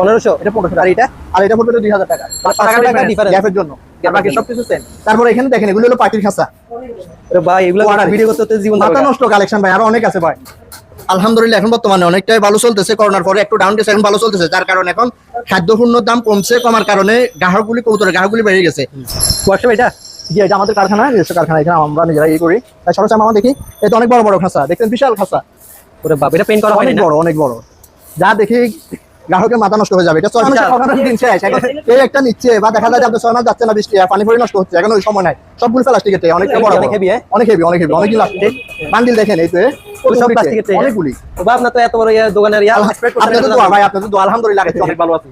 পনেরোশো এটা পনেরোশো আর এটা আর এটা পড়বে দুই হাজার টাকা। পাঁচশো টাকা difference। গ্যাপের জন্য। বাকি সবকিছু সেম তারপরে এখানে দেখেন এগুলো হলো পাখির খাঁচা। ভাই এগুলো ভিডিও করতে করতে জীবন মাথা নষ্ট কালেকশন ভাই আরও অনেক আছে ভাই। আলহামদুলিল্লাহ এখন বর্তমানে অনেকটাই ভালো চলতেছে। করোনার পরে একটু ডাউন গেছে এখন ভালো চলতেছে। যার কারণে এখন খাদ্যপূর্ণর দাম কমছে কমার কারণে গ্রাহকগুলি গ্রাহকগুলি বেড়ে গেছে। হোয়াটসঅ্যাপ এটা। জি এটা আমাদের কারখানা নিজস্ব কারখানা। এখানে আমরা নিজেরা ইয়ে করি। তাই সরস আমরা দেখি। এটা অনেক বড় বড় খাঁচা। দেখছেন? বিশাল খাঁচা। ওরে বাপ এটা পেইন্ট করা অনেক বড় অনেক বড়। যা দেখি গ্রাহকের মাথা নষ্ট হয়ে যাবে। এটা ছয় মাসের দিন শেষ। এই একটা নিচ্ছে বা দেখা যায় যে আপনার ছয় মাস যাচ্ছে না বৃষ্টি পানি পড়ে নষ্ট হচ্ছে এখন ওই সময় নাই। সবগুলো প্লাস্টিকের ট্রে অনেকটা বড় অনেক হ্যাঁ? অনেক হেভি অনেক হেভি অনেক প্লাস্টিক বান্ডিল দেখেন এই তো? অনেকগুলি। বাপ তো এত বড় দোকানের পারে। ভাই আপনাদের দোয়া। আলহামদুলিল্লাহ অনেক ভালো আছি।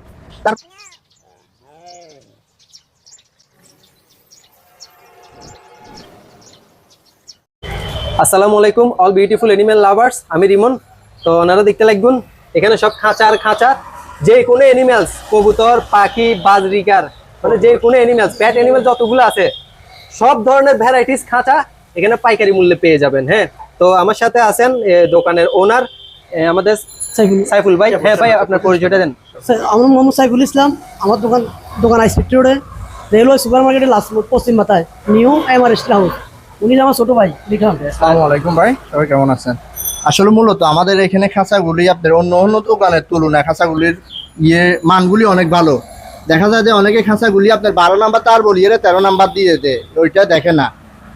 আসসালামু আলাইকুম অল বিউটিফুল এনিম্যাল লাভার্স আমি রিমন। তো ওনারা দেখতে লাগবেন এখানে সব খাঁচার খাঁচা যে কোনো এনিম্যালস কবুতর পাখি বাজরিকার মানে যে কোনো এনিম্যালস প্যাট এনিম্যাল যতগুলো আছে সব ধরনের ভ্যারাইটিস খাঁচা এখানে পাইকারি মূল্যে পেয়ে যাবেন হ্যাঁ। তো আমার সাথে আছেন দোকানের ওনার আমাদের সাইফুল। ভাই। হ্যাঁ ভাই আপনার পরিচয়টা দেন। স্যার, আমার মোহাম্মদ সাইফুল ইসলাম। আমার দোকান দোকান আইসপিটি রোডে রেলওয়ে সুপার মার্কেটের লাস্ট পশ্চিম মাথায় নিউ এমআর স্টিল হাউস উনি আমার ছোট ভাই লিখাম আসসালামু আলাইকুম ভাই সবাই কেমন আছেন? আসলে মূলত আমাদের এখানে খাঁচাগুলি আপনার অন্য অন্য দোকানের তুলনায় খাঁচাগুলির ইয়ে মানগুলি অনেক ভালো। দেখা যায় যে অনেকে খাঁচাগুলি আপনার বারো নাম্বার তার বলিয়ে তেরো নাম্বার দিয়ে দেয় ওইটা দেখে না।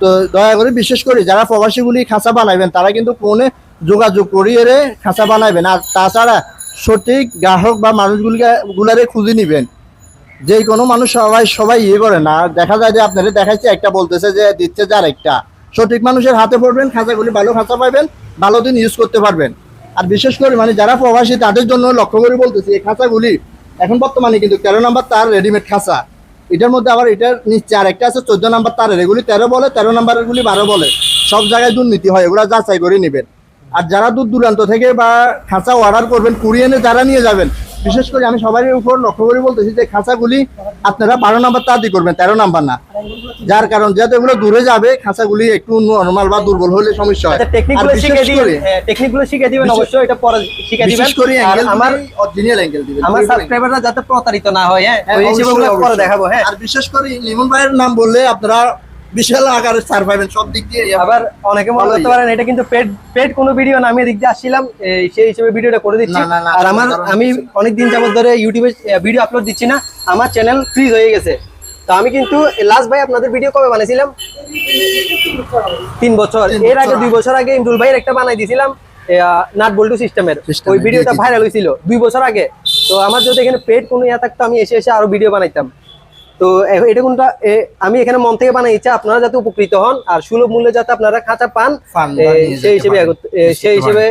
তো দয়া করে বিশেষ করে যারা প্রবাসীগুলি খাঁচা বানাইবেন, তারা কিন্তু ফোনে যোগাযোগ করিয়ে রে খাঁচা বানাবেন আর তাছাড়া সঠিক গ্রাহক বা মানুষগুলিকে, গুলারে খুঁজে নিবেন। যে কোনো মানুষ সবাই সবাই ইয়ে করে না। দেখা যায় যে আপনারা দেখাচ্ছে একটা বলতেছে যে, দিচ্ছে যার একটা সঠিক মানুষের হাতে পড়বেন, খাঁচাগুলি ভালো খাঁচা পাবেন ভালো দিন ইউজ করতে পারবেন। আর বিশেষ করে মানে যারা প্রবাসী, তাদের জন্য লক্ষ্য করে বলতেছি, এই খাঁচাগুলি এখন বর্তমানে কিন্তু তেরো নাম্বার তার রেডিমেড খাঁচা। এটার মধ্যে আবার এটার নিচে আর একটা আছে, চোদ্দ নাম্বার তার, এগুলি তেরো বলে, তেরো নাম্বারগুলি বারো বলে। সব জায়গায় দুর্নীতি হয়, এগুলো যাচাই করে নেবেন। আর যারা দূর দূরান্ত থেকে বা খাঁচা অর্ডার করবেন কুড়িয়ে কুরিয়ানে যারা নিয়ে যাবেন বিশেষ করে আমি সবারই উপর লক্ষ্য করে বলতেছি যে খাঁচাগুলি আপনারা বারো নাম্বার তাদি করবেন তেরো নাম্বার না। যার কারণ যেহেতু এগুলো দূরে যাবে খাঁচাগুলি একটু নর্মাল বা দুর্বল হলে সমস্যা হয়। টেকনিক শিখে দিবেন। টেকনিকগুলো শিখে দিবেন বিশেষ- অবশ্যই এটা পরে শিখে দিবেন। বিশেষ করে আর আমার অরিজিনাল অ্যাঙ্গেল দিবেন। আমার সাবস্ক্রাইবাররা যাতে প্রতারিত না হয় হ্যাঁ হ্যাঁ, ওই হিসেবে পরে দেখাবো হ্যাঁ। আর বিশেষ করে লিমন ভাইয়ের নাম বললে আপনারা বিশাল আকারে পাবেন সব দিক দিয়ে আবার অনেকে মনে করতে পারেন এটা কিন্তু পেড পেড কোনো ভিডিও না আমি এদিক দিয়ে আসছিলাম সেই হিসেবে ভিডিওটা করে দিচ্ছি। আর আমার আমি অনেক দিন যাবত ধরে ইউটিউবে ভিডিও আপলোড দিচ্ছি না আমার চ্যানেল ফ্রিজ হয়ে গেছে। তো আমি কিন্তু লাস্ট ভাই আপনাদের ভিডিও কবে বানিয়েছিলাম? তিন বছর। এর আগে দুই বছর আগে ইমরুল ভাইয়ের একটা বানাই দিয়েছিলাম নাট বল্টু সিস্টেমের। ওই ভিডিওটা। ভাইরাল হয়েছিল দুই বছর আগে। তো আমার যদি এখানে পেড কোনো ইয়া থাকতো আমি এসে এসে আরও ভিডিও বানাইতাম। তো এটা কোনটা? আমি এখানে মন থেকে বানাই ইচ্ছা আপনারা যাতে উপকৃত হন আর সুলভ মূল্যে যাতে আপনারা খাঁচা পান সেই হিসেবে সেই হিসেবে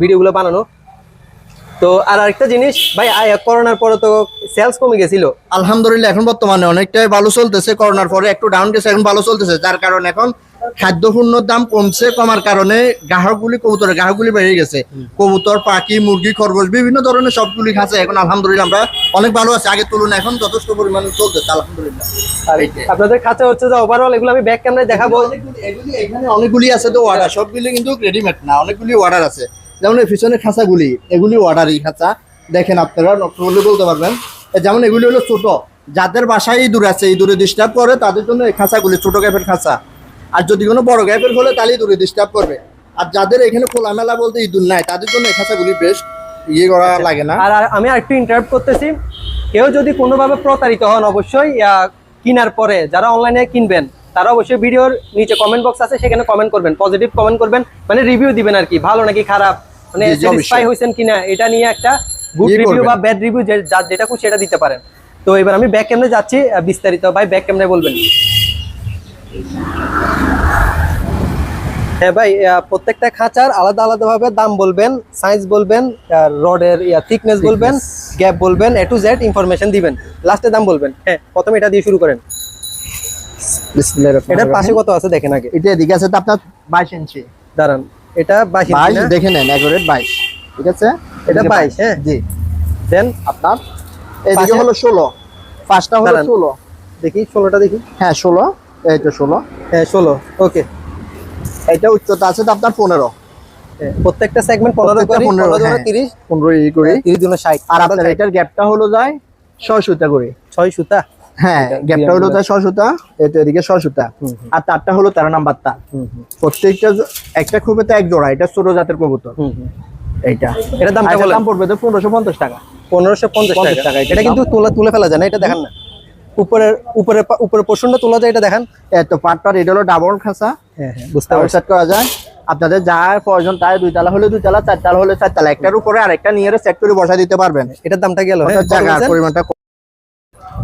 ভিডিওগুলো বানানো। তো আর আরেকটা জিনিস ভাই করোনার পরে তো সেলস কমে গেছিল। আলহামদুলিল্লাহ এখন বর্তমানে অনেকটাই ভালো চলতেছে। করোনার পরে একটু ডাউন গেছে এখন ভালো চলতেছে। যার কারণে এখন খাদ্যপূর্ণর দাম কমছে কমার কারণে গ্রাহকগুলি কবুতরের গ্রাহকগুলি বেড়ে গেছে। কবুতর পাখি মুরগি খরগোশ বিভিন্ন ধরনের সবগুলি খাচ্ছে। এখন আলহামদুলিল্লাহ আমরা অনেক ভালো আছে। আগের তুলনায় এখন যথেষ্ট পরিমাণে চলতেছে আলহামদুলিল্লাহ। আপনাদের খাঁচা হচ্ছে যে ওভারঅল এগুলো আমি ব্যাক ক্যামেরায় দেখাবো। এগুলি এখানে অনেকগুলি আছে তো অর্ডার সবগুলি কিন্তু রেডিমেড না অনেকগুলি অর্ডার আছে। যেমন এই পিছনের খাঁচাগুলি এগুলি অর্ডারই খাঁচা। দেখেন আপনারা বলতে পারবেন। যেমন এগুলি হলো ছোট। যাদের বাসায় ইঁদুর আছে ইঁদুরে ডিস্টার্ব করে তাদের জন্য এই খাঁচাগুলি ছোট গ্যাপের খাঁচা। আর যদি কোনো বড় গ্যাপের হলে তাহলে ইঁদুরে ডিস্টার্ব করবে। আর যাদের এখানে খোলামেলা বলতে ইঁদুর নাই তাদের জন্য এই খাঁচাগুলি বেশ ইয়ে করা লাগে না। আর আমি আরেকটু ইন্টারাপ্ট করতেছি। কেউ যদি কোনোভাবে প্রতারিত হন অবশ্যই কেনার পরে যারা অনলাইনে কিনবেন তারা অবশ্যই ভিডিওর নিচে কমেন্ট বক্স আছে সেখানে কমেন্ট করবেন পজিটিভ কমেন্ট করবেন মানে রিভিউ দিবেন আর কি ভালো নাকি খারাপ মানে স্যাটিসফাই। হয়েছেন কিনা এটা নিয়ে একটা গুড ইয়ে রিভিউ বা ব্যাড রিভিউ যেটা খুশি সেটা দিতে পারেন। তো এবার আমি ব্যাক ক্যামেরা যাচ্ছি বিস্তারিত ভাই ব্যাক ক্যামেরায় বলবেন। হ্যাঁ ভাই প্রত্যেকটা খাঁচার আলাদা আলাদা ভাবে দাম বলবেন সাইজ বলবেন রডের ইয়া থিকনেস বলবেন গ্যাপ বলবেন এ টু জেড ইনফরমেশন দিবেন। লাস্টে দাম বলবেন। হ্যাঁ প্রথমে এটা দিয়ে শুরু করেন। এটার পাশে কত আছে দেখেন আগে। এটা এদিকে আছে তো আপনার বাইশ ইঞ্চি। দাঁড়ান এটা বাইশ বাইশ? দেখে নেন একুরেট বাইশ। ঠিক আছে? এটা 22, হ্যাঁ। জি। দেন আপনার এদিকে হলো ষোলো। পাঁচটা হলো। ষোলো। দেখি ষোলোটা দেখি। হ্যাঁ ষোলো। এই তো ষোলো। হ্যাঁ ষোলো। ওকে এটা উচ্চতা আছে তো আপনার পনেরো। প্রত্যেকটা সেগমেন্ট পনেরো করে পনেরো হ্যাঁ। তিরিশ। পনেরো ই করে। তিরিশ জনে ষাট। আর আপনার এটার গ্যাপটা হলো যায় ছয় সুতা করে। ছয় সুতা? হ্যাঁ গ্যাপটা হলো যায় সুতা এটা এদিকে সুতা। আর তারটা হলো তেরো নাম্বার তার প্রত্যেকটা একটা খুবই তো এক জোড়া এটা ছোট জাতের কবুতর। এইটা। এটার বলেন। দাম পড়বে তো পনেরোশো পঞ্চাশ টাকা। পনেরোশো পঞ্চাশ টাকা। এটা এটা কিন্তু তুলে তুলে ফেলা যায় না এটা দেখান না। উপরের উপরে উপরে পোর্শনটা তোলা যায় এটা দেখান। এত পাটটার এটা হলো ডাবল খাসা হ্যাঁ হ্যাঁ বুঝতে সেট করা যায়। আপনাদের যা প্রয়োজন তাই দুই তালা হলে দুই তালা চার তালা হলে চার তালা। একটার উপরে আরেকটা নিয়ে সেট করে বসা দিতে পারবেন। এটার দামটা গেল হ্যাঁ জায়গার পরিমাণটা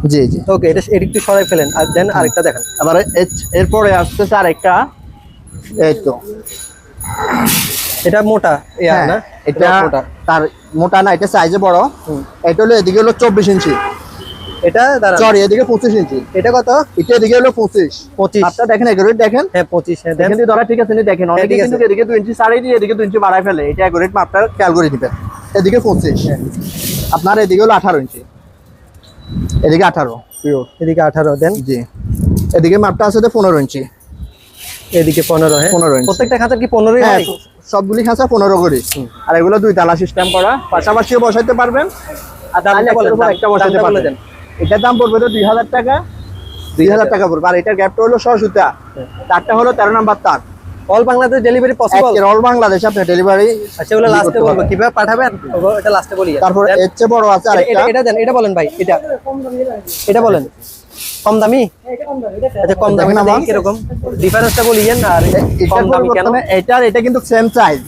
জি জি। ওকে এটা এটা একটু সরাই ফেলেন আর দেন আরেকটা দেখান। আবার এর- এরপরে আসতেছে আরেকটা। এই তো। এটা মোটা এটা মোটা। তার মোটা না এটা সাইজে বড়। এটা হলো এদিকে হলো চব্বিশ ইঞ্চি। এটা দাঁড়ান। সরি এদিকে পঁচিশ ইঞ্চি এটা কত? এটা এদিকে হলো পঁচিশ। পঁচিশ। আপনার দেখেন দেখেন। হ্যাঁ পঁচিশ হ্যাঁ দেখেন ধরা ঠিক আছে দেখেন অনেকে ঠিক কিন্তু এদিকে দুই ইঞ্চি সাড়ে দিয়ে এদিকে দুই ইঞ্চি বাড়ায় ফেলে। এটা এগুরেট মাপটা খেয়াল করে দিবেন এদিকে পঁচিশ। আপনার এদিকে হলো আঠারো ইঞ্চি এদিকে আঠারো। এদিকে আঠারো দেন। জি। এদিকে মাপটা আছে পনেরো ইঞ্চি এদিকে পনেরো হ্যাঁ। 15 ইঞ্চি। প্রত্যেকটা খাঁচার কি পনেরোই হ্যাঁ? সবগুলি খাঁচা পনেরো করে। আর এগুলো দুই তালা সিস্টেম করা। পাশাপাশিও বসাইতে পারবেন। আর একটা বসাইতে পারবেন। এটার দাম পড়বে তো দুই হাজার টাকা। দুই হাজার টাকা পড়বে। আর এটার গ্যাপটা হলো ছয় সুতা। তারটা হলো তেরো নাম্বার তার। All Bangladesh delivery possible all বাংলাদেশে আপনি ডেলিভারি আচ্ছা ওগুলো লাস্টে বলব। কীভাবে পাঠাবেন? এটা লাস্টে বলি। তারপর এর চেয়ে বড় আছে এটা- আরেকটা। এটা এটা দেন এটা বলেন ভাই এটা। এটা বলেন। কম দামি? আচ্ছা কম দামি না কীরকম? ডিফারেন্সটা বলিয়েন আর কম দামি কেন? পরিবর্তনে এটা কিন্তু সেম সাইজ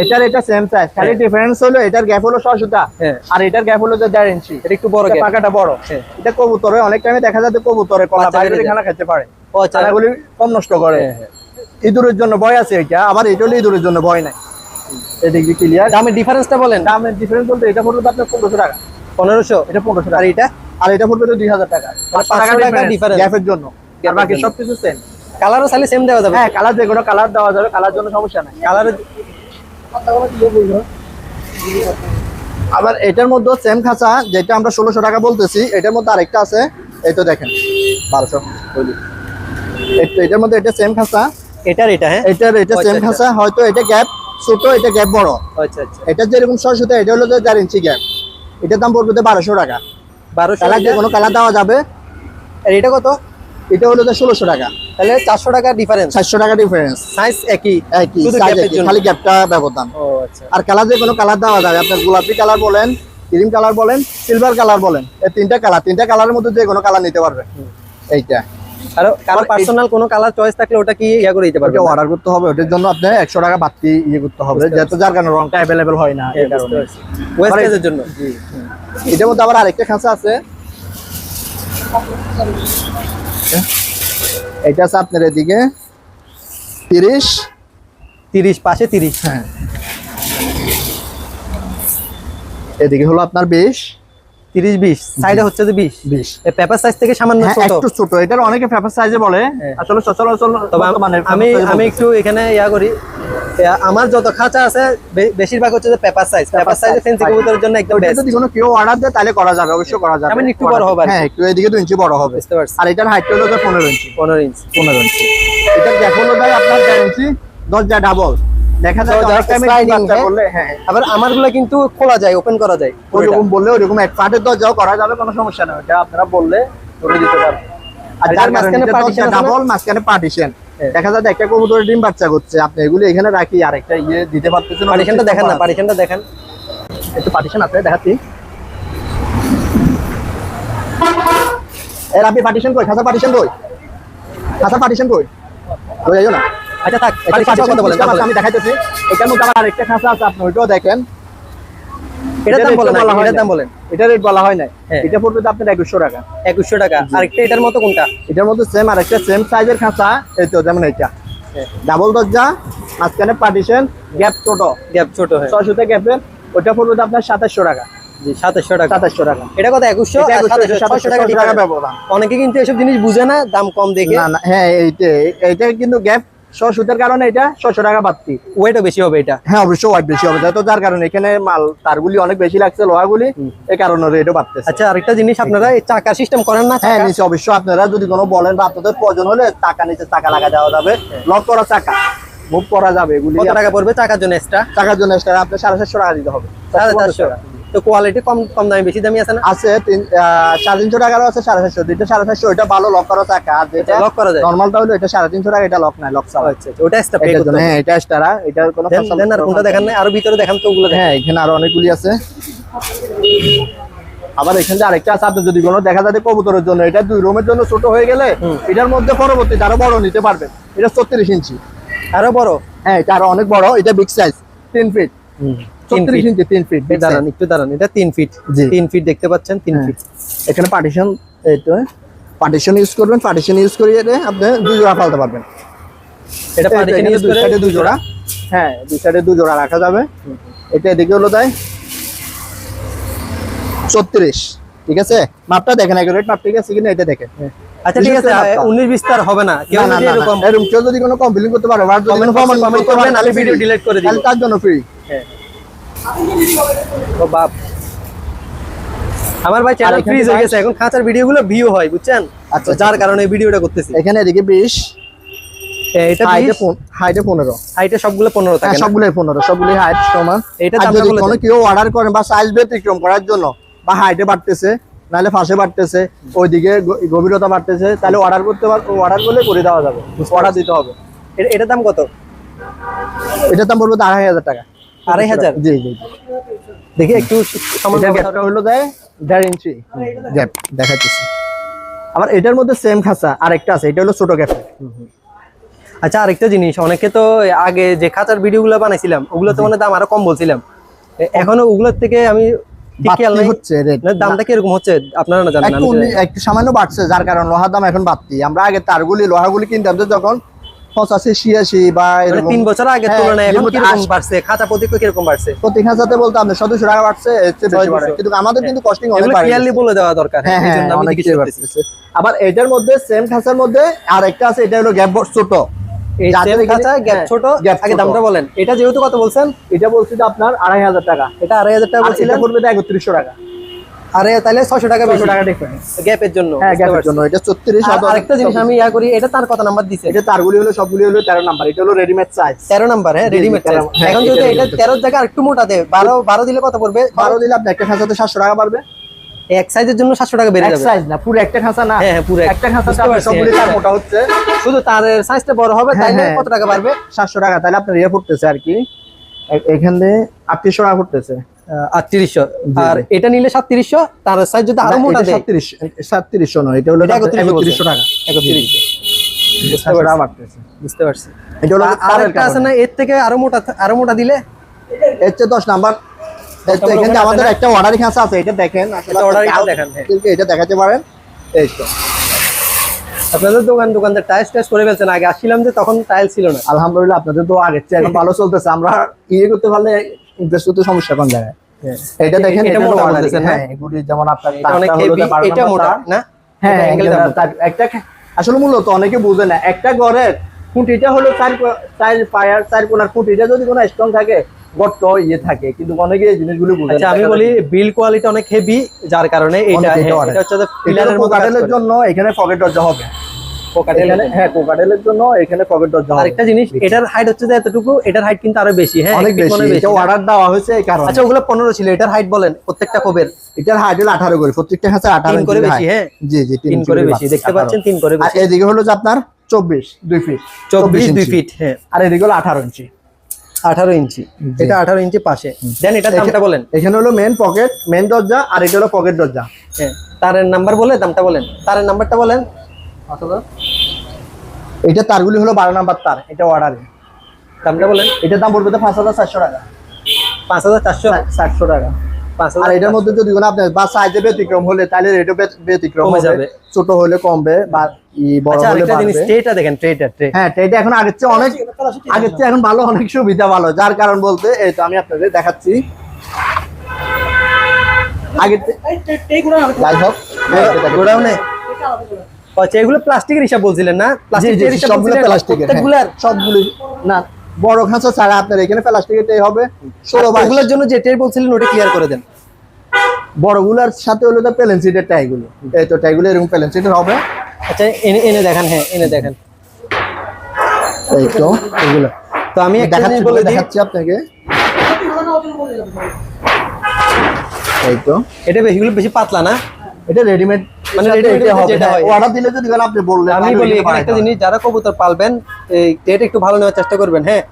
এটার এটা সেম সাইজ খালি ডিফারেন্স হলো এটার গ্যাপ হলো ছয় সুতা। হ্যাঁ। আর এটার গ্যাপ হলো যে দেড় ইঞ্চি। এটা একটু বড় এটা gap। পাকাটা বড়। হ্যাঁ। এটা কবুতরে অনেক টাইমে দেখা যায় কবুতরে কলা বাইরে খানা খেতে পারে। ও আচ্ছা। চারাগুলি কম নষ্ট করে। হ্যাঁ, হ্যাঁ। ইঁদুরের জন্য ভয় আছে এটা। আবার এটা হলো ইঁদুরের জন্য ভয় নাই। এদিক দিয়ে ক্লিয়ার দামের ডিফারেন্সটা বলেন। দামের ডিফারেন্স বলতে এটা পড়বে তো আপনার পনেরোশো টাকা। পনেরোশো? এটা পনেরোশো আর টাকা এটা? আর এটা পড়বে তো দুই হাজার টাকা। পাঁচশো টাকা 500 টাকা difference। গ্যাপের জন্য। আর বাকি সবকিছু সেম কালারও চাইলে সেম দেওয়া যাবে। হ্যাঁ কালার যে কোনো কালার দেওয়া যাবে। কালার জন্য সমস্যা নাই। কালার আবার এটার মধ্যে সেম খাঁচা যেটা আমরা ষোলোশো টাকা বলতেছি এটার মধ্যে আরেকটা আছে এই তো দেখেন বারোশো এটার মধ্যে এটা সেম খাঁচা। এটার এটা হ্যাঁ? এটার এটা আচ্ছা, সেম আচ্ছা। খাঁচা হয়তো এটা গ্যাপ ছোট এটা গ্যাপ বড়। আচ্ছা আচ্ছা। এটা যেরকম ছয় সুতা এটা হলো যে চার ইঞ্চি গ্যাপ এটার দাম পড়বে বারোশো টাকা। বারোশো যে কোনো কালার দেওয়া যাবে। আর এটা কত? এটা হলো যে ষোলোশো টাকা। তাহলে চারশো টাকা ডিফারেন্স চারশো টাকা ডিফারেন্স সাইজ একই। একই খালি গ্যাপটা ব্যবধান। আচ্ছা। আর কালার যে কোনো কালার দেওয়া যাবে আপনার গোলাপি কালার বলেন ক্রিম কালার বলেন সিলভার কালার বলেন এই তিনটা কালার তিনটা কালারের মধ্যে যে কোনো কালার নিতে পারবে। এইটা। আর কারও পার্সোনাল কোনো কালার চয়েস থাকলে ওটা কি ইয়া করে দিতে পারবে? অর্ডার করতে হবে ওটার জন্য আপনি টাকা বাড়তি ইয়ে করতে হবে যেহেতু যার কারণে রংটা হয় না এই কারণে। ওয়েস্টেজের জন্য। এটার মধ্যে আবার আরেকটা খাঁচা আছে। এটা আছে আপনার এদিকে। তিরিশ। তিরিশ পাশে তিরিশ। হ্যাঁ। এদিকে হলো আপনার বিশ। তিরিশ বিশ। সাইডে হচ্ছে যে বিশ। বিশ। পেপার সাইজ থেকে সামান্য হ্যাঁ ছোট। একটু ছোট। এটার অনেকে পেপার সাইজে বলে। হ্যাঁ। আসলে সচরাচর তবে আমি আমি একটু এখানে ইয়া করি। আমার যত খাঁচা আছে বেশিরভাগ হচ্ছে যে পেপার সাইজ পেপার সাইজে ফেন্সি কবুতরের জন্য একদম বেস্ট যদি কোনো কেউ অর্ডার দেয় তাহলে করা যাবে অবশ্যই করা যাবে। সামান্য একটু বড় হবে হ্যাঁ একটু এদিকে দু ইঞ্চি বড় হবে। বুঝতে পারছি। আর এটার হাইট হলো যে পনেরো ইঞ্চি। পনেরো ইঞ্চ। পনেরো ইঞ্চি। এটা হলো ভাই আপনার দেড় ইঞ্চি দরজা ডাবল দেখা যায় অনেক time বাচ্চা হ্যাঁ? বললে হ্যাঁ। আবার আমারগুলো কিন্তু খোলা যায় ওপেন করা যায়। ওইরকম বললে এক দরজাও করা যাবে কোনো সমস্যা নেই। ওটা আপনারা বললে করে দিতে পারবে আর আর যার মাঝখানে মাঝখানে partition আছে না? ডাবল মাঝখানে পার্টিশন হ্যাঁ। দেখা যায় একটা কবুতর ডিম বাচ্চা করছে। আপনি এগুলো এখানে রাখি আর একটা ইয়ে দিতে পারতেছেন পার্টিশনটা দেখেন না পার্টিশনটা দেখেন। একটু পার্টিশন আছে দেখাচ্ছি। এর আপনি পার্টিশন কই? খাসা পার্টিশন কই? খাসা পার্টিশন কই? কই না? আচ্ছা থাক কথা বলেন আমি দেখাইতেছি। এটার মধ্যে আবার আরেকটা আছে আপনি ওইটাও দেখেন। এটার দাম বলেন এটার দাম বলেন। এটা রেট বলা হয় না। এটা পড়বে তো আপনার একুশশো টাকা। একুশশো টাকা। আরেকটা এটার মতো কোনটা? এটার মধ্যে সেম আরেকটা সেম সাইজের খাঁচা এই তো যেমন এইটা। ডাবল দরজা মাঝখানে পার্টিশন গ্যাপ ছোট। গ্যাপ ছোট গ্যাপের ওটা পড়বে তো আপনার সাতাশশো টাকা। জি সাতাশশো টাকা। সাতাশশো টাকা। এটা কত একুশশো এটা 2100, ছয়শো টাকা 700 টাকা difference। অনেকে কিন্তু এসব জিনিস বুঝে না দাম কম দেখে। হ্যাঁ এইটা এইটা কিন্তু গ্যাপ সুতের কারণে এটা ছশো টাকা বাড়তি। ওয়েটও বেশি হবে এটা? হ্যাঁ অবশ্যই ওয়াইট বেশি হবে। তো যার কারণে এখানে মাল তারগুলি অনেক বেশি লাগছে লোহাগুলি। এই কারণে রেটও বাড়তেছে। আচ্ছা আরেকটা জিনিস আপনারা এই চাকা সিস্টেম করেন না হ্যাঁ চাকা? নিচে অবশ্যই। আপনারা যদি কোনো বলেন আপনাদের প্রয়োজন হলে টাকা নিচে চাকা লাগা দেওয়া যাবে। লক করা চাকা। মুভ করা যাবে এগুলি। কত টাকা পড়বে টাকার জন্য এক্সট্রা টাকার জন্য extra আপনার সাড়ে চারশো টাকা দিতে হবে। সাড়ে চারশো তো কোয়ালিটি কম কম দামি বেশি দামি আছে না? আছে সাড়ে তিনশো টাকারও আছে সাড়ে চারশো। দুইটা সাড়ে চারশো ওইটা ভালো লক করা টাকা আর যেটা লক করা যায়? নর্মালটা হলো এটা সাড়ে তিনশো টাকা এটা লক নাই লক ছাড়া। আচ্ছা আচ্ছা, ওটা এক্সট্রা পে করতে হ্যাঁ এটা এক্সট্রা এটার কোনো দেন ফসল- দেন আর কোনটা দেখান নাই। আরও ভিতরে দেখান তো ওগুলো হ্যাঁ এখানে আরও অনেকগুলি আছে। আবার এখানে যে আরেকটা আছে আপনি যদি কোনো দেখা যায় কবুতরের জন্য এটা দুই রুমের জন্য ছোট হয়ে গেলে এটার মধ্যে পরবর্তীতে আরও বড় নিতে পারবেন। এটা ছত্রিশ ইঞ্চি। আরও বড়? হ্যাঁ এটা আরও অনেক বড় এটা বিগ সাইজ তিন ফিট তিন ছত্রিশ ফিট ইঞ্চি তিন ফিট দাঁড়ান একটু দাঁড়ান এটা তিন ফিট জি। ফিট দেখতে পাচ্ছেন তিন হ্যাঁ। ফিট এখানে পার্টিশন পার্টিশন ইউজ করবেন পার্টিশন ইউজ করিয়ে আপনি দুই জোড়া ফালতে পারবেন। এটা পার্টিশন ইউজ করে সাইডে দুই জোড়া। হ্যাঁ দুই সাইডে দুই জোড়া রাখা যাবে। এটা এদিকে হলো তাই ছত্রিশ ঠিক আছে? মাপটা দেখেন একুরেট মাপ ঠিক আছে কিনা এটা দেখেন। আচ্ছা ঠিক আছে বিস্তার হবে না। কেউ যদি এরকম এরকম কেউ যদি কোনো করতে পারে বা যদি কোনো box এ comment comment করতে পারে, তাহলে video free। করে। তাহলে তার জন্য ফ্রি ও বাপ। আমার ভাই চ্যানেল ফ্রিজ হয়ে গেছে এখন খাঁচার ভিডিও গুলো ভিউ হয় বুঝছেন? আচ্ছা, যার কারণে এই ভিডিওটা করতেছি। এখানে এদিকে বিশ এটা হাইটে হাইটে পনেরো। হাইটে সবগুলো পনেরো হ্যাঁ থাকে সবগুলোই পনেরো সবগুলোই হাইট সমান। এটা দামটা বলে কোনো। কেউ অর্ডার করেন বা সাইজ ব্যতিক্রম করার জন্য বা হাইটে বাড়তেছে নাহলে ফাঁসে বাড়তেছে ওইদিকে গভীরতা বাড়তেছে তাহলে অর্ডার করতে পার অর্ডার করলে করে দেওয়া যাবে অর্ডার দিতে হবে। এটার দাম কত? এটার দাম তো আড়াই হাজার টাকা। আড়াই হাজার। জি জি জি। দেখি একটু সমান গ্যাপটা হলো দেয় দেড় ইঞ্চি গ্যাপ দেখাচ্ছি আবার এটার মধ্যে সেম খাঁচা আরেকটা আছে এটা হলো ছোট গ্যাপ আচ্ছা আরেকটা জিনিস অনেকে তো আগে যে খাঁচার ভিডিও গুলো বানাইছিলাম ওগুলো তো মানে দাম আরও কম বলছিলাম। এখনও ওগুলোর থেকে আমি হচ্ছে দামটা কীরকম হচ্ছে? আপনারা না জানেন একটু সামান্য বাড়ছে যার কারণে লোহার দাম এখন বাড়তি। আমরা আগে তারগুলি লোহাগুলি কিনতাম যখন পঁচাশি ছিয়াশি বা মানে তিন বছর হ্যাঁ, তুলনায় এখন কীরকম বাড়ছে? প্রতি কীরকম বাড়ছে? প্রতি বলতে টাকা বাড়ছে কিন্তু আমাদের কিন্তু কস্টিং অনেক ক্লিয়ারলি বলে দেওয়া দরকার হ্যাঁ এই হ্যাঁ অনেক কিছু। আবার এটার মধ্যে সেম খাঁচার মধ্যে আর একটা আছে এটা হলো গ্যাপ ছোট। এটা যেহেতু কত বলছেন? এটা বলছি যে আপনার আড়াই হাজার টাকা। এটা আড়াই হাজার টাকা বলছিলেন? একত্রিশশো টাকা। আরে তাহলে ছশো টাকা বেশি। ছশো টাকা ডিফারেন্স গ্যাপের জন্য হ্যাঁ গ্যাপের জন্য। এটা ছত্রিশ আর আরেকটা জিনিস আমি ইয়া করি এটা তার কত নাম্বার দিছে? এটা তারগুলি হলো সবগুলি হলো তেরো নাম্বার এটা হলো রেডিমেড সাইজ তেরো নাম্বার হ্যাঁ রেডিমেড তেরো, হ্যাঁ, এখন যদি এটা ready-made। তেরোর জায়গায় একটু মোটা দেয় বারো বারো দিলে কত পড়বে? বারো দিলে আপনি একটা খাঁচাতে সাতশো টাকা পারবে। এক সাইজের জন্য সাতশো টাকা বেড়ে এক সাইজ না পুরো একটা খাঁচা না। হ্যাঁ, হ্যাঁ, পুরো একটা খাঁচা সবগুলি হ্যাঁ, তার মোটা হচ্ছে। শুধু তার সাইজটা বড় হবে হ্যাঁ, হ্যাঁ। কত টাকা বাড়বে? সাতশো টাকা তাহলে আপনার ইয়ে পড়তেছে আর কি। এখানে আটত্রিশশো টাকা পড়তেছে আটত্রিশশো। আর এটা নিলে সাতত্রিশশো তার সাইজ যদি আরও মোটা সাতত্রিশ সাতত্রিশশো নয় এটা হলো একত্রিশশো একত্রিশশো টাকা। একত্রিশশো। বুঝতে পারছি। বাড়তেছে বুঝতে পারছি। এটা হলো আরেকটা আছে না এর থেকে আরও মোটা আরও মোটা দিলে? এর চেয়ে দশ নাম্বার। এর তো নাম্বার এখানে আমাদের একটা অর্ডার আছে এটা দেখেন। এটা হ্যাঁ। এটা দেখাতে পারেন। এই তো। আপনাদের দোকান দোকানদার টাইলস টাইলস করে ফেলছেন। আগে আসছিলাম যে তখন টাইল ছিল না। আলহামদুলিল্লাহ আপনাদের তো আগের চেয়ে ভালো চলতেছে। আমরা ইয়ে করতে পারলে ইনভেস্ট সমস্যা কোন জায়গায়? এটা দেখেন এটা মোটা বলতেছেন, হ্যাঁ। হ্যাঁ? এগুলি যেমন আপনার অনেক এটা মোটা না? হ্যাঁ একটা আসলে মূলত অনেকে বুঝে না একটা ঘরের খুঁটিটা হলো চার চার পায়ার চার কোনার খুঁটিটা যদি কোনো স্ট্রং থাকে গর্ত ইয়ে থাকে কিন্তু অনেকে এই জিনিসগুলো বুঝে আচ্ছা আমি বলি বিল কোয়ালিটি অনেক হেভি যার কারণে এটা এটা হ্যাঁ, হচ্ছে পিলারের মতো। জন্য এখানে পকেট দরজা হবে। হ্যাঁ কোকাটেলের জন্য এখানে পকেট দরজা আরেকটা জিনিস এটার হাইট হচ্ছে যে এতটুকু এটার হাইট কিন্তু আরও বেশি হ্যাঁ অনেক বেশি এটা অর্ডার দেওয়া হয়েছে এই কারণে। আচ্ছা ওগুলো পনেরো ছিল এটার হাইট বলেন প্রত্যেকটা কোবের এটার হাইট হলো আঠারো করে প্রত্যেকটা হাতে করে বেশি হ্যাঁ? জি জি তিন করে বেশি দেখতে পাচ্ছেন করে আর এদিকে হলো যে আপনার চব্বিশ দুই ফিট চব্বিশ দুই ইঞ্চি। ফিট হ্যাঁ। আর এদিকে হলো আঠারো ইঞ্চি আঠারো ইঞ্চি এটা আঠারো ইঞ্চি পাশে। দেন এটার দামটা বলেন। এখানে হলো মেন পকেট মেন দরজা আর এটা হলো পকেট দরজা। হ্যাঁ তারের নাম্বার বলে দামটা বলেন। তারের নাম্বারটা বলেন। এটা তারগুলি হলো বারো নাম্বার তার এটা অর্ডারে দামটা বলেন এটার দাম পড়বে তো পাঁচ হাজার চারশো টাকা পাঁচ হাজার চারশো চারশো টাকা আর এটার মধ্যে যদি কোনো আপনার বা সাইজে ব্যতিক্রম হলে তাহলে রেটও ব্যতিক্রম কমে যাবে। ছোট হলে কমবে বা বড় আচ্ছা হলে আরেকটা জিনিস বাড়বে ট্রেটা দেখেন ট্রেটা ট্রে হ্যাঁ এটা এখন আগের চেয়ে অনেক আগের চেয়ে এখন ভালো অনেক সুবিধা ভালো যার কারণ বলতে এই তো আমি আপনাদের দেখাচ্ছি আগের যাই হোক হ্যাঁ, এটা দেখেন। গোডাউনে আচ্ছা এগুলো প্লাস্টিকের হিসাব বলছিলেন না? জি প্লাস্টিক জি সবগুলো প্লাস্টিকের প্রত্যেকগুলার সবগুলো না বড় খাঁচা ছাড়া আপনার এখানে প্লাস্টিকের প্লাস্টিকেরটাই হবে। ষোলো বাইশ ওগুলোর জন্য যে ট্রে বলছিলেন ওটা ক্লিয়ার করে দেন। বড়গুলার সাথে হলো তো প্যালেন সিটের টাইগুলো এই তো টাইগুলো এরকম প্যালেন সিটের হবে। আচ্ছা এনে এনে দেখেন হ্যাঁ এনে দেখেন। এই তো এগুলো। তো আমি একটা দেখাচ্ছি জিনিস বলে দেখাচ্ছি আপনাকে। এই তো। এটা বেশিগুলো বেশি পাতলা না? এটা রেডিমেড মানে রেডি হবে অর্ডার দিলে যদি আপনি বললেন আমি বলি একটা জিনিস যারা কবুতর পালবেন এই একটু ভালো নেওয়ার চেষ্টা করবেন হ্যাঁ?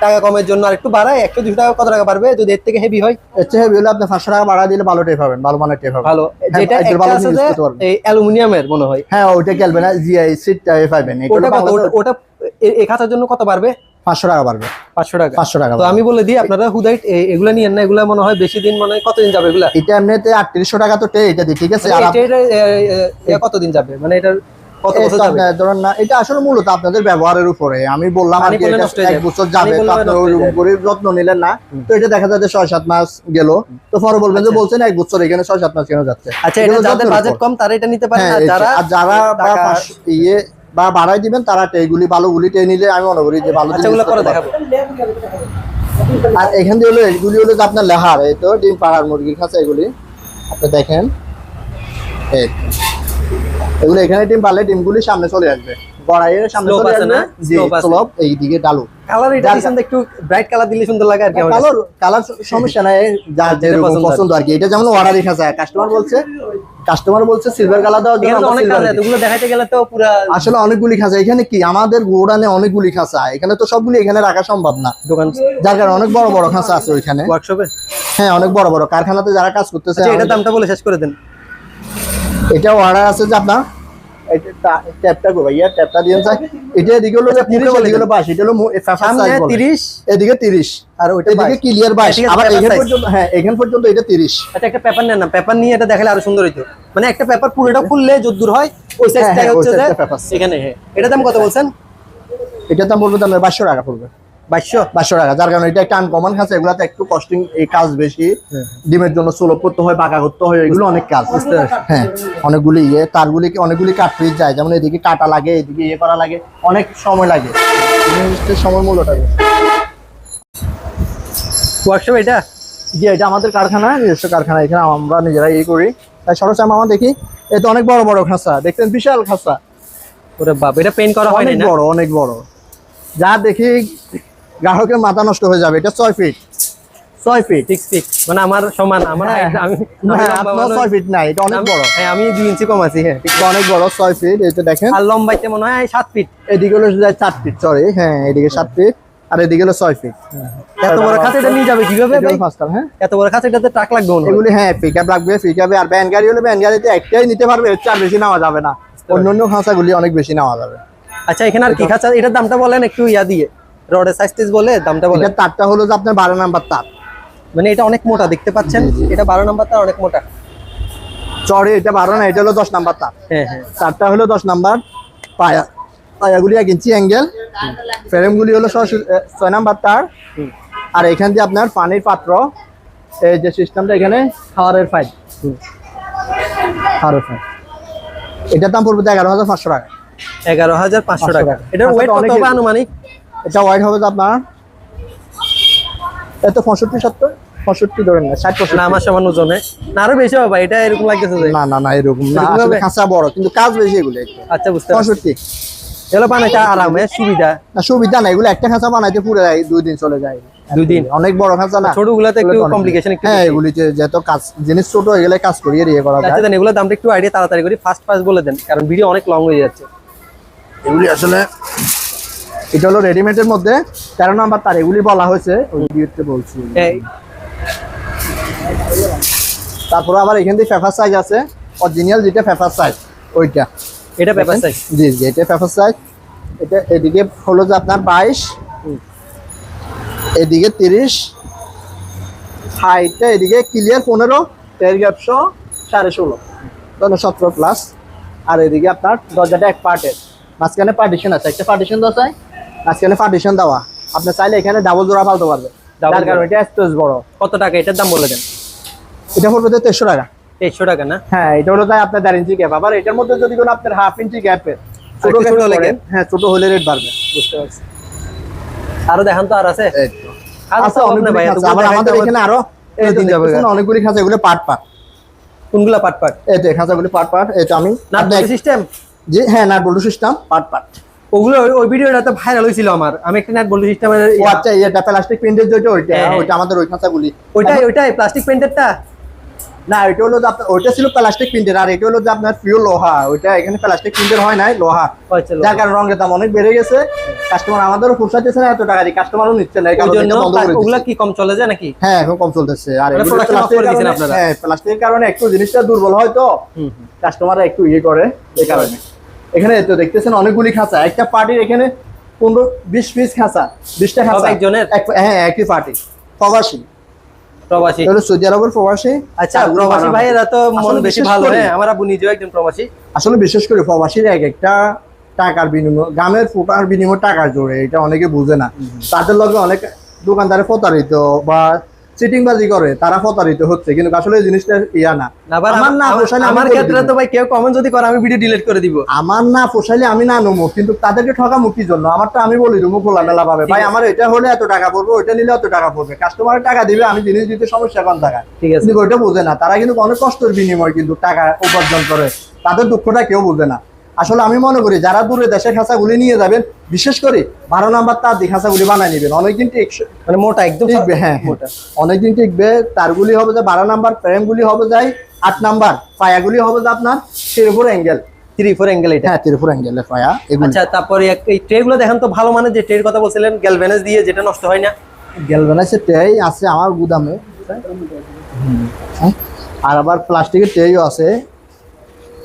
টাকা কমের জন্য আর একটু বাড়ায় একশো দুশো টাকা কত টাকা বাড়বে? যদি এর থেকে হেভি হয়? এর হেভি হলে আপনি পাঁচশো টাকা বাড়া দিলে ভালো টেপ পাবেন ভালো মানের টেপ পাবেন। ভালো। হ্যাঁ, যেটা। এই অ্যালুমিনিয়ামের মনে হয়। হ্যাঁ ওইটা খেলবে না জিআই সিট পাবেন। এটা ওটা ওটা- ওটা এ- এই খাঁচার জন্য কত পারবে পাঁচশো টাকা পারবে পাঁচশো টাকা। পাঁচশো টাকা তো আমি বলে দিই আপনারা হুদাইট এ- এগুলা না এগুলা মনে হয় বেশি দিন মানে কতদিন যাবে এগুলা? এটা এমনিতে আটত্রিশশো টাকা তো এটা দিয়ে ঠিক আছে? এ, কতদিন যাবে? মানে এটার ধরেন না এটা আসলে মূলত আপনাদের ব্যবহারের উপরে। আমি বললাম হয়ে এক বছর যাবে। করে যত্ন নিলেন না। তো এটা দেখা যাচ্ছে ছয় সাত মাস গেল। তো পরে বলবেন যে বলছেন এক বছর এখানে ছয় সাত মাস কেন যাচ্ছে? আচ্ছা যাদের বাজেট কম তারা এটা নিতে পারে হ্যাঁ আর যারা ইয়ে বা বাড়াই দিবেন তারা টেগুলি বালুগুলি টে নিলে আমি মনে করি যে ভালো আচ্ছা আর এখান দিয়ে হলো এগুলি হলো যে আপনার লেহার এই তো ডিম পাড়ার মুরগির খাঁচা এগুলি। আপনি দেখেন। এগুলো এখানে ডিম পারলে ডিমগুলি সামনে চলে আসবে। গড়াইয়ের সামনে চলে আসবে। এইদিকে ডালু। কালার এটা দিছেন একটু ব্রাইট কালার দিলে সুন্দর লাগে আর কি কালার কালার সমস্যা নাই যার যেরকম পছন্দ আর কি। পছন্দ আর কি। এটা যেমন অর্ডারই খাঁচা কাস্টমার বলছে কাস্টমার বলছে সিলভার কালার দেওয়ার এখানে অনেক silver কাজ আছে দিই। দেখাইতে গেলে তো পুরা আসলে অনেকগুলি খাঁচা। এখানে কি? আমাদের গোড়ানে অনেকগুলি খাঁচা। এখানে তো সবগুলি এখানে রাখা সম্ভব না। দোকান যার কারণে অনেক বড় বড় খাঁচা আছে ওইখানে। ওয়ার্কশপে হ্যাঁ অনেক বড় বড়। কারখানাতে যারা কাজ করতেছে আচ্ছা আমাদের- দামটা বলে শেষ করে দেন। এটা অর্ডার আছে যে আপনার এটা ট্যাপটা ভাইয়া ট্যাপটা দিয়ে যায় এটা এদিকে হলো আচ্ছা, মুখে 30 বলে এদিকে 22 এটা হলো সামনে 30 এদিকে 30 আর ওইটা এদিকে 22 ক্লিয়ার 22 আবার এখান পর্যন্ত হ্যাঁ এখান পর্যন্ত এটা 30 আচ্ছা একটা পেপার নেন না। পেপার নিয়ে এটা দেখালে আরও সুন্দর হইতো। মানে একটা পেপার পুরোটা খুললে যদ্দূর হয় ওই সাইজটা হ্যাঁ, হচ্ছে যে size টা paper size। এখানে হ্যাঁ। দাম কত বলছেন? এটা দাম বলব দাম 2200 টাকা পড়বে বাইশশো 2200 টাকা। যার কারণে এটা একটা আনকমন খাঁচা এগুলাতে একটু কস্টিং এই কাজ বেশি। ডিমের জন্য সোলপ করতে হয় পাকা করতে হয় এগুলো অনেক কাজ। হ্যাঁ অনেকগুলি ইয়ে তারগুলি অনেকগুলি কাটপিস যায়। যেমন এদিকে কাটা লাগে এদিকে ইয়ে করা লাগে অনেক সময় লাগে। সময় মূল্যটা ওয়ার্কশপ এটা? যে এটা আমাদের কারখানা নিজস্ব কারখানা এখানে আমরা নিজেরাই ইয়ে করি। তাই সরস আমার দেখি এ তো অনেক বড় বড় খাঁচা। দেখতেন বিশাল খাঁচা। ওরে বাপ এটা পেইন্ট করা হয় অনেক বড় অনেক বড়। যা দেখি গ্রাহকের মাথা নষ্ট হয়ে যাবে এটা ছয় ফিট ছয় ফিট সিক্স ফিট মানে আমার সমান আমার হ্যাঁ, আমি আপনার ছয় ফিট নাই এটা অনেক বড়। হ্যাঁ আমি দুই ইঞ্চি কম আছি হ্যাঁ। অনেক বড় ছয় ফিট দেখেন। আর লম্বাইতে মনে হয় সাত ফিট এদিকে হলো চার ফিট সরি হ্যাঁ এদিকে সাত ফিট আর এদিকে হলো ছয় ফিট এত বড় খাঁচা এটা নিয়ে যাবে কীভাবে হ্যাঁ। এত বড় খাঁচা এটাতে ট্রাক লাগবে এগুলি হ্যাঁ পিক আপ লাগবে পিক আপে আর ভ্যান গাড়ি হলে ভ্যান গাড়িতে একটাই নিতে পারবে এর চেয়ে বেশি নেওয়া যাবে না। অন্য অন্য খাঁচাগুলি অনেক বেশি নেওয়া যাবে। আচ্ছা এখানে আর কি খাঁচা? এটার দামটা বলেন একটু ইয়া দিয়ে। রডের সাইজ টেজ বলে দামটা বলে। এটা তারটা হলো যে আপনার বারো নাম্বার তার। মানে এটা অনেক মোটা দেখতে পাচ্ছেন? এটা বারো নাম্বার তার অনেক মোটা। চড়ে এটা বারো না এটা হলো দশ নাম্বার তার। হ্যাঁ হ্যাঁ। তারটা হলো দশ নাম্বার পায়া পায়াগুলি এক ইঞ্চি অ্যাঙ্গেল ফ্রেমগুলি হলো ছয়- নাম্বার তার। আর এখান দিয়ে আপনার পানির পাত্র এই যে সিস্টেমটা এখানে খাওয়ারের ফাইল খাওয়ারের ফাইল এটার দাম পড়বে এগারো হাজার পাঁচশো টাকা। এগারো হাজার পাঁচশো টাকা। এটার ওয়েট কত আনুমানিক? এটা ওয়াইড হবে তো আপনার? এত পঁয়ষট্টি সত্তর? পঁয়ষট্টি ধরেন না ষাট না পঁয়ষট্টি আমার সমান ওজনে না আরও বেশি হবে এটা এরকম লাগতেছে না না না এরকম না আসলে? খাঁচা বড় কিন্তু কাজ বেশি এগুলো আচ্ছা বুঝতে পারছি। পঁয়ষট্টি। এগুলো বানাইতে আরামে সুবিধা। না সুবিধা না এগুলো একটা খাঁচা বানাইতে পুরো যায় দুই দিন চলে যায়। দুই দিন? অনেক বড় খাঁচা না। ছোট গুলাতে একটু কমপ্লিকেশন একটু হ্যাঁ। এগুলিতে যত কাজ জিনিস ছোট হয়ে গেলে কাজ করিয়ে ইয়ে করা আচ্ছা যায় দেন এগুলোর দামটা একটু আইডিয়া তাড়াতাড়ি করি। ফার্স্ট ফার্স্ট বলে দেন কারণ ভিডিও অনেক লং হয়ে যাচ্ছে। এগুলি আসলে এটা হলো রেডিমেডের মধ্যে তেরো নাম্বার তার এগুলি বলা হয়েছে বলছি। তারপরে আবার এখান থেকে পেপার সাইজ আছে অরিজিনাল যেটা পেপার সাইজ ওইটা। এটা পেপার সাইজ জি জি এটা পেপার সাইজ এটা এদিকে হলো যে আপনার বাইশ এদিকে তিরিশ হাইটটা এদিকে ক্লিয়ার পনেরো টের গ্যাপশো সাড়ে ষোলো। ধরুন সতেরো প্লাস আর এদিকে আপনার দরজাটা এক পার্টের মাঝখানে পার্টিশন আছে একটা পার্টিশন চাই মাঝখানে পার্টিশন দেওয়া। আপনি চাইলে এখানে ডাবল জোড়া ফালতে পারবে যার কারণে এটা স্পেস বড়। কত টাকা? এটার দাম বলে দেন। এটা পড়বে তো তেরোশো টাকা। তেইশশো টাকা না? হ্যাঁ এটা হলো তাই আপনার দেড় ইঞ্চি গ্যাপ আবার এটার মধ্যে যদি কোনো আপনার হাফ ইঞ্চি গ্যাপের ছোট ছোট হলে হ্যাঁ ছোট হলে রেট বাড়বে। বুঝতে পারছি। আরও দেখান তো আর আছে? না অনেকগুলি ভাই। আবার আমাদের এখানে আরও দিন যাবে দেখতেছেন অনেকগুলি খাঁচা এগুলো পাট পাট। কোনগুলা পাট পাট? এই তো খাঁচাগুলি পাট পাট তো আমি না আপনি সিস্টেম জি হ্যাঁ নাট বল্টু সিস্টেম পাট পাট। ওগুলো ওই- ভিডিওটা তো ভাইরাল হয়েছিল আমার। আমি একটা নেট সিস্টেমের আচ্ছা এটা প্লাস্টিক প্রিন্টের যেটা ওইটা হ্যাঁ। ওইটা আমাদের ওই খাঁচাগুলি। ওইটাই ওইটাই প্লাস্টিক পেন্টেরটা না এটা হলো যে আপনার ওইটা ছিল প্লাস্টিক প্রিন্টের আর এটা হলো যে আপনার পিওর লোহা। ওইটা এখানে প্লাস্টিক প্রিন্টের হয় নাই লোহা। আচ্ছা যার কারণে রঙের দাম অনেক বেড়ে গেছে। কাস্টমার আমাদেরও পোষাইতেছে না এত টাকা দিয়ে কাস্টমারও নিচ্ছে না ওগুলা কি কম চলে যায় নাকি? হ্যাঁ এখন কম চলতেছে। আর প্লাস্টিকের কারণে- হ্যাঁ প্লাস্টিকের কারণে একটু জিনিসটা দুর্বল হয় তো। কাস্টমাররা একটু ইয়ে করে এই কারণে। এখানে তো দেখতেছেন অনেকগুলি খাঁচা। একটা পার্টির এখানে পনেরো বিশ পিস খাঁচা বিশটা খাঁচা। একজনের? হ্যাঁ একই পার্টি। প্রবাসী। প্রবাসী। সৌদি আরবের প্রবাসী। আচ্ছা প্রবাসী বানানো। ভাইয়েরা তো মন বেশি ভালো হ্যাঁ আমার নিজেও একজন প্রবাসী। আসলে বিশেষ করে প্রবাসীর এক একটা টাকার বিনিময় গ্রামের ফুটার বিনিময় টাকার জোরে এটা অনেকে বুঝে না। তাদের লগে অনেক দোকানদারে প্রতারিত বা চিটিং বাজি করে তারা প্রতারিত হচ্ছে কিন্তু আসলে জিনিসটা ইয়া না। আমার না পোষাইলে আমার ক্ষেত্রে তো ভাই কেউ কমেন্ট যদি করে আমি ভিডিও ডিলিট করে দিব। আমার না পোষাইলে আমি না নমো কিন্তু তাদেরকে ঠকামো কি জন্য। আমারটা আমি বলি দেবো খোলা মেলা পাবে ভাই আমার এটা হলে এত টাকা পড়বে ওইটা নিলে এত টাকা পড়বে। কাস্টমারের টাকা দিবে আমি জিনিস দিতে সমস্যা কোন টাকা ঠিক আছে। কিন্তু ওইটা বোঝে না। তারা কিন্তু অনেক কষ্টের বিনিময় কিন্তু টাকা উপার্জন করে। তাদের দুঃখটা কেউ বোঝে না। আসলে আমি মনে করি যারা দূরে দেশের খাঁচাগুলি নিয়ে যাবেন বিশেষ করে বারো নাম্বার তার দিয়ে খাঁচাগুলি বানায় নেবেন। অনেকদিন মানে মোটা একদম টিকবে হ্যাঁ হ্যাঁ। মোটা। অনেকদিন টিকবে তারগুলি হবে যে বারো নাম্বার ফ্রেমগুলি হবে যাই আট নাম্বার পায়াগুলি হবে যে আপনার Tirpur angle three four angle এটা? হ্যাঁ তিরপুর অ্যাঙ্গেলের পায়া আচ্ছা তারপরে এই ট্রে গুলো দেখেন তো ভালো মানে যে ট্রের কথা বলছিলেন গ্যালভেনেস দিয়ে যেটা নষ্ট হয় না। গ্যালভানাইজের ট্রেই আছে আমার গুদামে। হ্যাঁ। আর আবার প্লাস্টিকের ট্রেও আছে।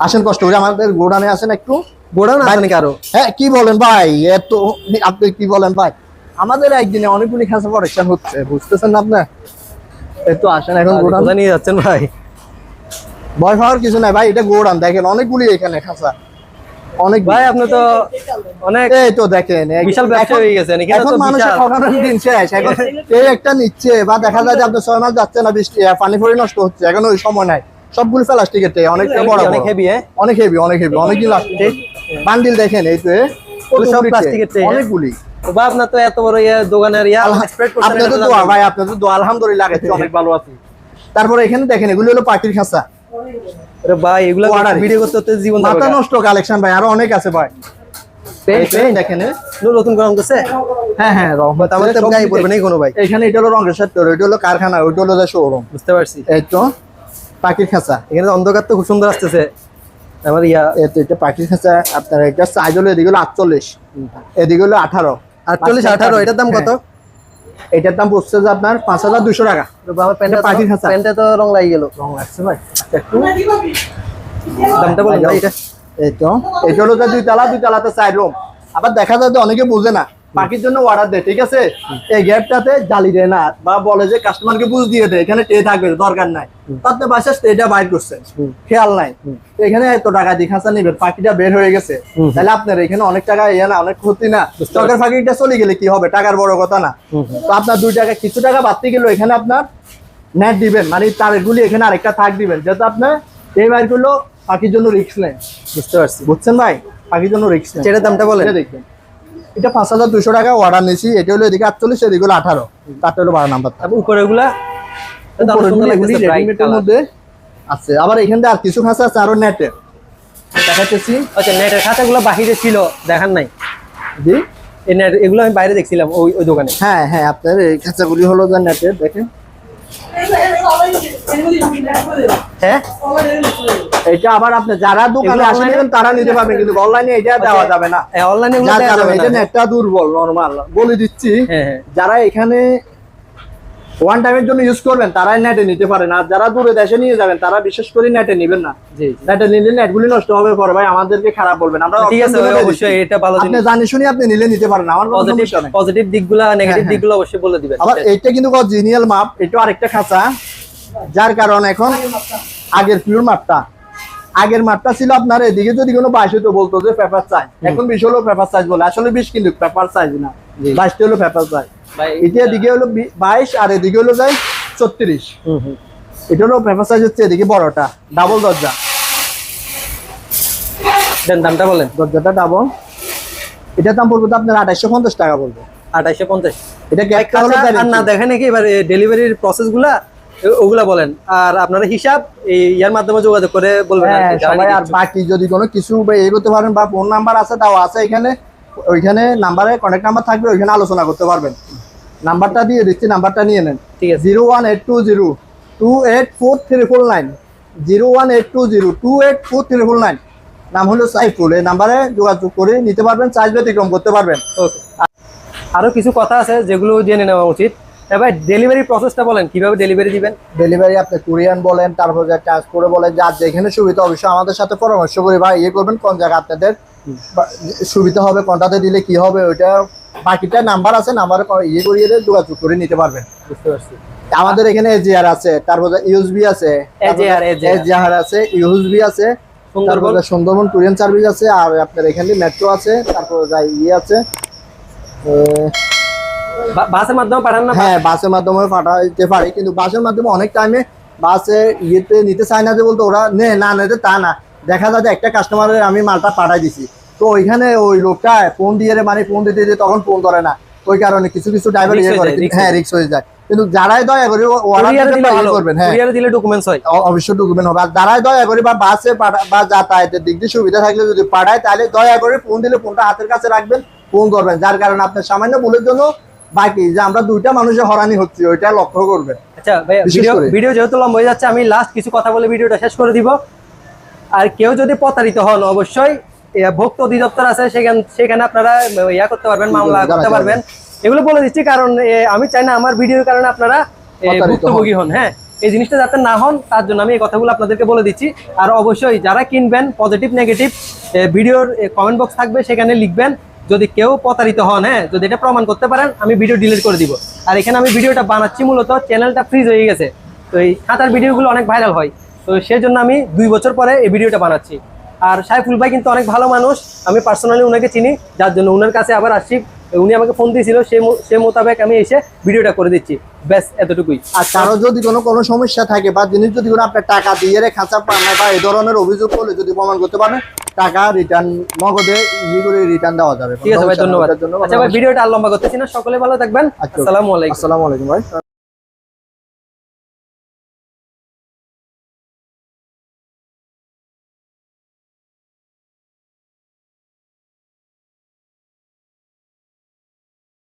আসেন কষ্ট করে আমাদের গোডানে আসেন একটু? গোড়াও না আছে নাকি আরও? হ্যাঁ কি বলেন ভাই? এত আপনি কি বলেন ভাই? আমাদের একদিনে অনেকগুলি খাঁচা প্রোডাকশন হচ্ছে বুঝতেছেন না আপনার একটু আসেন এখন গোডান নিয়ে যাচ্ছেন ভাই? ভয় পাওয়ার কিছু নাই ভাই এটা গোডান দেখেন অনেকগুলি এখানে খাঁচা অনেক ভাই আপনি তো অনেক এই তো দেখেন বিশাল ব্যবসা হয়ে গেছেন এখানে মানুষের ঠকানোর দিন শেষ এখন এই একটা নিচ্ছে বা দেখা যায় যে আপনার ছয় মাস যাচ্ছে না বৃষ্টি পানি পড়ে নষ্ট হচ্ছে এখন ওই সময় নাই। সবগুলো প্লাস্টিকের ট্রে অনেকটা বড় অনেক। হেভি হ্যাঁ? অনেক হেভি অনেক হেভি অনেকগুলি বান্ডিল দেখেন এই তো সব tray, প্লাস্টিকের হ্যাঁ? অনেকগুলি। বা আপনার তো এত বড় ইয়ে দোকানের ইয়া। আপনাদের তো দোয়া। ভাই আপনাদের দোয়া আলহামদুলিল্লাহ গেছে অনেক ভালো আছি। তারপরে এখানে দেখেন এগুলো হলো পাখির খাঁচা। আরে ভাই এগুলো. ভিডিও করতে করতে জীবন মাথা নষ্ট কালেকশন ভাই আরও অনেক আছে ভাই। তো। দেখেন নতুন করে করছে হ্যাঁ হ্যাঁ রং তো আমার তো গায়ে পড়বে নাই কোনো ভাই? এখানে এটা হলো রঙের সাথে ওইটা হলো কারখানা ওইটা হলো শোরুম বুঝতে পারছি। এই তো। পাখির খাঁচা। এখানে অন্ধকার তো খুব সুন্দর আসতেছে। আমার ইয়া এটা পাখির খাঁচা আপনার এটা সাইজ হলো এদিকে হলো আটচল্লিশ। এদিকে হলো আঠারো। আটচল্লিশ আঠারো এটার দাম কত? হ্যাঁ। এটার দাম পড়ছে যে আপনার পাঁচ হাজার দুশো টাকা। আমার প্যান্টে এটা পাখির খাঁচা। প্যান্টে তো রং লাগিয়ে গেল। রং লাগছে ভাই। একটু। দামটা বলুন ভাই এটা। এই তো। এটা হলো যে দুই তালা দুই তালাতে চার রুম আবার দেখা যায় যে অনেকে বুঝে না। পাখির জন্য অর্ডার দেয় ঠিক আছে? এই গ্যাপটাতে জালি দেয় না বা বলে যে কাস্টমারকে বুঝ দিয়ে দেয় এখানে টে থাকবে দরকার নাই। তাতে বাসা স্টেটা বাইর করছে খেয়াল নাই। এখানে এত টাকা দিয়ে খাঁচা নিবেন পাখিটা বের হয়ে গেছে। তাহলে আপনার এখানে অনেক টাকা ইয়ে না অনেক ক্ষতি না। চকের পাখিটা চলে গেলে কি হবে? টাকার বড় কথা না। তো আপনার দুই টাকা কিছু টাকা বাড়তে গেল এখানে আপনার নেট দিবেন মানে তারগুলি এখানে আরেকটা থাক দিবেন যাতে আপনার এই বাইর করল পাখির জন্য রিস্ক নেই। বুঝতে পারছি। বুঝছেন ভাই? পাখির জন্য রিস্ক নেই। দামটা বলেন। এটা দেখবেন। এটা পাঁচ হাজার দুশো টাকা অর্ডার নিয়েছি। এটা হলো এদিকে আটচল্লিশ এদিকে হলো আঠারো। তারটা হলো বারো নাম্বার উপরে। মধ্যে আছে। আবার এখান থেকে আর কিছু খাঁচা আছে আরও নেটে দেখাচ্ছি আচ্ছা নেটের বাহিরে ছিল দেখার নাই? জি। এই নেট এগুলো আমি বাইরে দেখছিলাম ওই ওই দোকানে। হ্যাঁ হ্যাঁ আপনার এই খাঁচাগুলি হলো যে নেটের দেখেন। হ্যাঁ? এটা আবার আপনি যারা দোকানে আসেন তারা নিতে পারবেন কিন্তু অনলাইনে এটা দেওয়া যাবে না। অনলাইনে এটা নেটটা দুর্বল নরমাল। বলে দিচ্ছি হ্যাঁ হ্যাঁ। যারা এখানে ওয়ান টাইমের জন্য ইউজ করবেন তারাই নেটে নিতে পারেন। আর যারা দূরে দেশে নিয়ে যাবেন তারা বিশেষ করে নেটে নেবেন না। নেটে নিলে নেটগুলি নষ্ট হবে পরে ভাই আমাদেরকে খারাপ বলবেন। আমরা ঠিক আছে অবশ্যই এটা ভালো আপনি জানি শুনি আপনি নিলে নিতে পারেন আমার পজিটিভ পজিটিভ দিকগুলো নেগেটিভ। দিকগুলো অবশ্যই বলে দিবেন। আবার এইটা কিন্তু জিনিয়াল মাপ এটা আরেকটা খাঁচা যার কারণ এখন আগের পিওর মাপটা আগের মাপটা ছিল আপনার এদিকে যদি কোনো বাইশ হতো বলতো যে পেপার সাইজ এখন বিশ হলো পেপার সাইজ বলে। আসলে বিশ কিন্তু পেপার সাইজ না। বাইশটা হলো পেপার সাইজ এটা এদিকে হলো বাইশ আর এদিকে হলো যাই ছত্রিশ। হুম হুম। এটা হলো পেপার সাইজ হচ্ছে এদিকে বড়টা ডাবল দরজা। দেন দামটা বলেন। দরজাটা ডাবল এটার দাম পড়বে তো আপনার আঠাইশো পঞ্চাশ টাকা পড়বে। আঠাইশো পঞ্চাশ। এটা গ্যাপটা হলো আর না দেখেন নাকি এবার ডেলিভারির প্রসেসগুলা ওগুলা বলেন। আর আপনারা হিসাব এই ইয়ার মাধ্যমে যোগাযোগ করে বলবেন আর হ্যাঁ বাকি যদি কোনো কিছু বা এগোতে পারেন বা ফোন নাম্বার আছে তাও আছে এখানে ওইখানে নাম্বারে কন্ট্যাক্ট নাম্বার থাকবে ওইখানে আলোচনা করতে পারবেন। নাম্বারটা দিয়ে দিচ্ছি নাম্বারটা নিয়ে নেন। ঠিক আছে। Zero one eight two zero two eight four three nine. Zero one eight two zero two eight four three nine. নাম হলো সাইফুল এই নাম্বারে যোগাযোগ করে নিতে পারবেন চার্জ ব্যতিক্রম করতে পারবেন। ওকে। আরও কিছু কথা আছে যেগুলো জেনে নেওয়া উচিত। এবার ডেলিভারি প্রসেসটা বলেন কীভাবে ডেলিভারি দিবেন? ডেলিভারি আপনি কুরিয়ান বলেন তারপর যে করে বলেন যার যেখানে সুবিধা অবশ্যই আমাদের সাথে পরামর্শ করে বা ইয়ে করবেন কোন জায়গা আপনাদের সুবিধা হবে কোনটাতে দিলে কি হবে ওইটা বাকিটা নাম্বার আছে নাম্বারে ইয়ে করিয়ে দিয়ে যোগাযোগ করে নিতে পারবেন। বুঝতে পারছি। আমাদের এখানে এজিআর আছে তারপর ইউএসবি আছে এজিআর আছে ইউএসবি আছে সুন্দরবন। সুন্দরবন সার্ভিস আছে আর আপনার এখানে মেট্রো আছে তারপর ইয়ে আছে বাসের মাধ্যমে পাঠান না? হ্যাঁ বাসের মাধ্যমে পাঠাইতে পারি কিন্তু বাসের মাধ্যমে অনেক টাইমে বাসে ইয়েতে নিতে চায় না যে বলতে ওরা নে না নেতে তা না। দেখা যায় একটা কাস্টমারের আমি মালটা পাঠাই দিছি। তো ওইখানে ওই লোকটা ফোন দিয়ে মানে ফোন দিতে দিয়ে তখন ফোন ধরে না। ওই কারণে কিছু কিছু ড্রাইভার ইয়ে করে হ্যাঁ রিক্স হয়ে যায়। কিন্তু যারাই দয়া করে ওরা করবেন হ্যাঁ। দিলে ডকুমেন্টস হয়। অবশ্যই ডকুমেন্ট হবে। আর যারাই দয়া করে বা বাসে বা যাতায়াতের দিক দিয়ে সুবিধা থাকলে যদি পাঠায় তাহলে দয়া করে ফোন দিলে ফোনটা হাতের কাছে রাখবেন ফোন করবেন। যার কারণে আপনার সামান্য ভুলের জন্য বাকি যে আমরা দুইটা মানুষের হরানি হচ্ছি ওইটা লক্ষ্য করবেন। আচ্ছা ভিডিও ভিডিও যেহেতু লম্বা হয়ে যাচ্ছে আমি লাস্ট কিছু কথা বলে ভিডিওটা শেষ করে দিব। আর কেউ যদি প্রতারিত হন অবশ্যই ভোক্তা অধিদপ্তর আছে সেখান সেখানে আপনারা ইয়া করতে পারবেন মামলা করতে পারবেন। এগুলো বলে দিচ্ছি কারণ আমি চাই না আমার ভিডিওর কারণে আপনারা। ভুক্তভোগী হন হ্যাঁ। এই জিনিসটা যাতে না হন তার জন্য আমি এই কথাগুলো আপনাদেরকে বলে দিচ্ছি। আর অবশ্যই যারা কিনবেন পজিটিভ নেগেটিভ ভিডিওর কমেন্ট বক্স থাকবে সেখানে লিখবেন যদি কেউ প্রতারিত হন হ্যাঁ যদি এটা প্রমাণ করতে পারেন আমি ভিডিও ডিলিট করে দিব। আর এখানে আমি ভিডিওটা বানাচ্ছি মূলত চ্যানেলটা ফ্রিজ হয়ে গেছে। তো এই খাতার ভিডিওগুলো অনেক ভাইরাল হয়। তো সেই জন্য আমি দুই বছর পরে এই ভিডিওটা বানাচ্ছি। আর সাইফুল ভাই কিন্তু অনেক ভালো মানুষ। আমি পার্সোনালি ওনাকে চিনি যার জন্য ওনার কাছে আবার আসছি। উনি আমাকে ফোন দিয়েছিল সে মোতাবেক আমি এসে ভিডিওটা করে দিচ্ছি। ব্যাস এতটুকুই। আর কারও যদি কোনো কোনো সমস্যা থাকে বা জিনিস যদি কোনো আপনার টাকা দিয়ে রে খাঁচা পান না বা এই ধরনের অভিযোগ করলে যদি প্রমাণ করতে পারেন টাকা রিটার্ন নগদে করে রিটার্ন দেওয়া যাবে। ঠিক আছে ভাই ধন্যবাদ। আচ্ছা ভাই ভিডিওটা আর লম্বা করতেছি না সকলে ভালো থাকবেন। আচ্ছা। আসসালামু আলাইকুম। আসসালামু আলাইকুম ভাই।